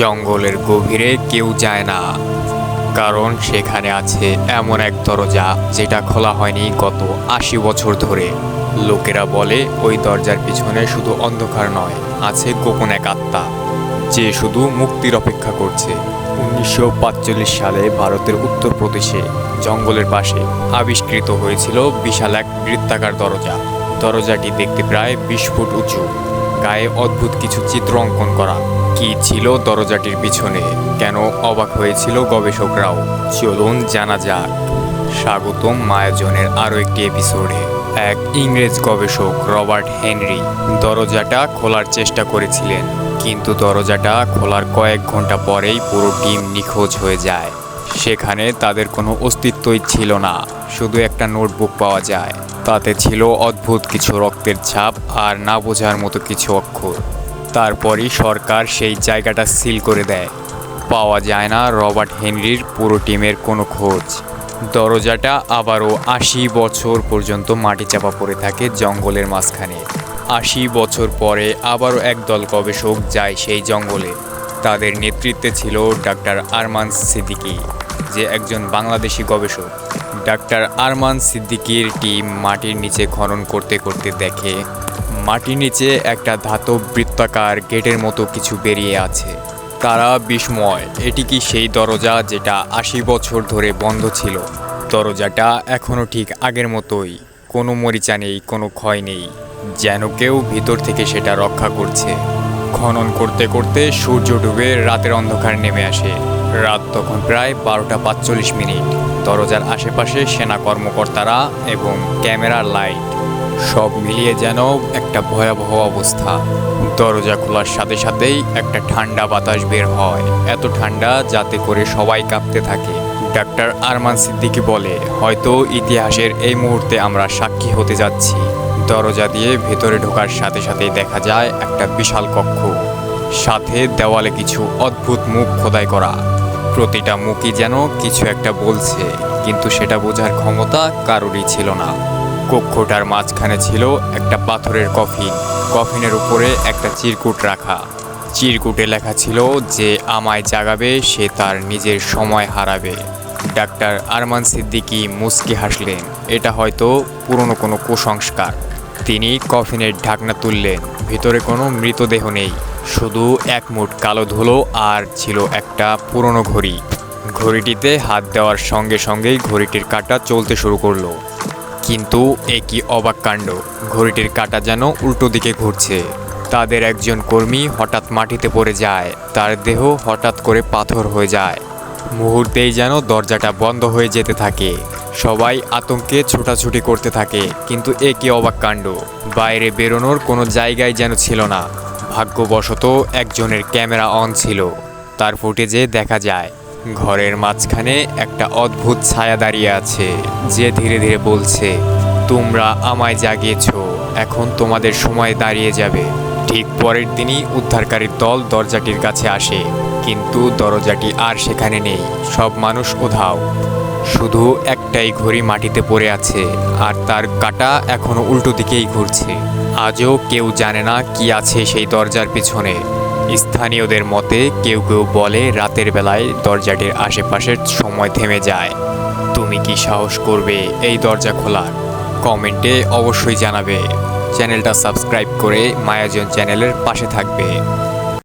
জঙ্গলের গভীরে কেউ যায় না, কারণ সেখানে আছে এমন এক দরজা যেটা খোলা হয়নি গত আশি বছর ধরে। লোকেরা বলে, ওই দরজার পিছনে শুধু অন্ধকার নয়, আছে গোপন এক আত্মা, যে শুধু মুক্তির অপেক্ষা করছে। উনিশশো সালে ভারতের উত্তরপ্রদেশে জঙ্গলের পাশে আবিষ্কৃত হয়েছিল বিশাল এক বৃত্তাকার দরজা। দরজাটি দেখতে প্রায় বিশ ফুট উঁচু। গায়ে অদ্ভুত কিছু চিত্র অঙ্কন করা। কি ছিল দরজাটির পিছনে? কেন অবাক হয়েছিল গবেষকরাও? চলুন জানা যাক। স্বাগতম মায়াজনের আরও একটি এপিসোডে। এক ইংরেজ গবেষক, রবার্ট হেনরি, দরজাটা খোলার চেষ্টা করেছিলেন, কিন্তু দরজাটা খোলার কয়েক ঘণ্টা পরেই পুরো টিম নিখোঁজ হয়ে যায়। সেখানে তাদের কোনো অস্তিত্বই ছিল না, শুধু একটা নোটবুক পাওয়া যায়। তাতে ছিল অদ্ভুত কিছু রক্তের ছাপ আর না বোঝার মতো কিছু অক্ষর। তারপরই সরকার সেই জায়গাটা সিল করে দেয়। পাওয়া যায় না রবার্ট হেনরির পুরো টিমের কোনো খোঁজ। দরজাটা আবারও আশি বছর পর্যন্ত মাটি চাপা পড়ে থাকে জঙ্গলের মাঝখানে। আশি বছর পরে আবারও একদল গবেষক যায় সেই জঙ্গলে। তাদের নেতৃত্বে ছিল ডাক্তার আরমান সিদ্দিকী, যে একজন বাংলাদেশি গবেষক। ডাক্তার আরমান সিদ্দিকীর টিম মাটির নিচে খনন করতে করতে দেখে, মাটির নিচে একটা ধাতব বৃত্তাকার গেটের মতো কিছু বেরিয়ে আছে। তারা বিস্ময়, এটি কি সেই দরজা যেটা আশি বছর ধরে বন্ধ ছিল? দরজাটা এখনও ঠিক আগের মতোই, কোনো মরিচা নেই, কোনো ক্ষয় নেই, যেন কেউ ভিতর থেকে সেটা রক্ষা করছে। খনন করতে করতে সূর্য ডুবে রাতের অন্ধকার নেমে আসে। রাত তখন প্রায় বারোটা পাঁচচল্লিশ মিনিট। দরজার আশেপাশে সেনা কর্মকর্তারা এবং ক্যামেরার লাইট। সব মিলিয়ে যেন একটা ভয়াবহ অবস্থা। দরজা খোলার সাথে সাথেই একটা ঠান্ডা বাতাস বের হয়। এত ঠান্ডা যাতে করে সবাই কাঁপতে থাকে। ডাক্তার আরমান সিদ্দিকি বলে, হয়তো ইতিহাসের এই মুহূর্তে আমরা সাক্ষী হতে যাচ্ছি। দরজা দিয়ে ভেতরে ঢোকার সাথে সাথেই দেখা যায় একটা বিশাল কক্ষ। সাথে দেওয়ালে কিছু অদ্ভুত মুখ খোদাই করা। প্রতিটা মুখই যেন কিছু একটা বলছে, কিন্তু সেটা বোঝার ক্ষমতা কারোরই ছিল না। কক্ষটার মাঝখানে ছিল একটা পাথরের কফিন। কফিনের উপরে একটা চিরকুট রাখা। চিরকুটে লেখা ছিল যে আমায় জাগাবে, সে তার নিজের সময় হারাবে। ডাক্তার আরমান সিদ্দিকী মুস্কি হাসলেন, এটা হয়তো পুরনো কোনো কুসংস্কার। তিনি কফিনের ঢাকনা তুললেন ভিতরে কোনো মৃতদেহ নেই। শুধু এক মুঠ কালো ধুলো আর ছিল একটা পুরনো ঘড়ি। ঘড়িটিতে হাত দেওয়ার সঙ্গে সঙ্গেই ঘড়িটির কাঁটা চলতে শুরু করল। কিন্তু এ কি অবাক কাণ্ড। ঘড়িটির কাঁটা যেন উল্টো দিকে ঘুরছে। তাদের একজন কর্মী হঠাৎ মাটিতে পড়ে যায়। তার দেহ হঠাৎ করে পাথর হয়ে যায়। মুহূর্তেই যেন দরজাটা বন্ধ হয়ে যেতে থাকে। সবাই আতঙ্কে ছোটাছুটি করতে থাকে, কিন্তু এ কি অবাক কাণ্ড। বাইরে বেরোনোর কোনো জায়গায় যেন ছিল না। ভাগ্যবশত একজনের ক্যামেরা অন ছিল। তার ফুটেজে দেখা যায়, ঘরের মাঝখানে একটা অদ্ভুত ছায়া দাঁড়িয়ে আছে, যে ধীরে ধীরে বলছে, তোমরা আমায় জাগিয়েছ, এখন তোমাদের সময় দাঁড়িয়ে যাবে। ঠিক পরের দিনই উদ্ধারকারীর দল দরজাটির কাছে আসে, কিন্তু দরজাটি আর সেখানে নেই। সব মানুষ উধাও। শুধু একটাই ঘড়ি মাটিতে পড়ে আছে, আর তার কাটা এখনও উল্টো দিকেই ঘুরছে। আজও কেউ জানে না কি আছে সেই দরজার পিছনে। স্থানীয়দের মতে, কেউ কেউ বলে রাতের বেলায় দরজাটির আশেপাশের সময় থেমে যায়। তুমি কি সাহস করবে এই দরজা খোলার? কমেন্টে অবশ্যই জানাবে। চ্যানেলটা সাবস্ক্রাইব করে মায়াজন চ্যানেলের পাশে থাকবে।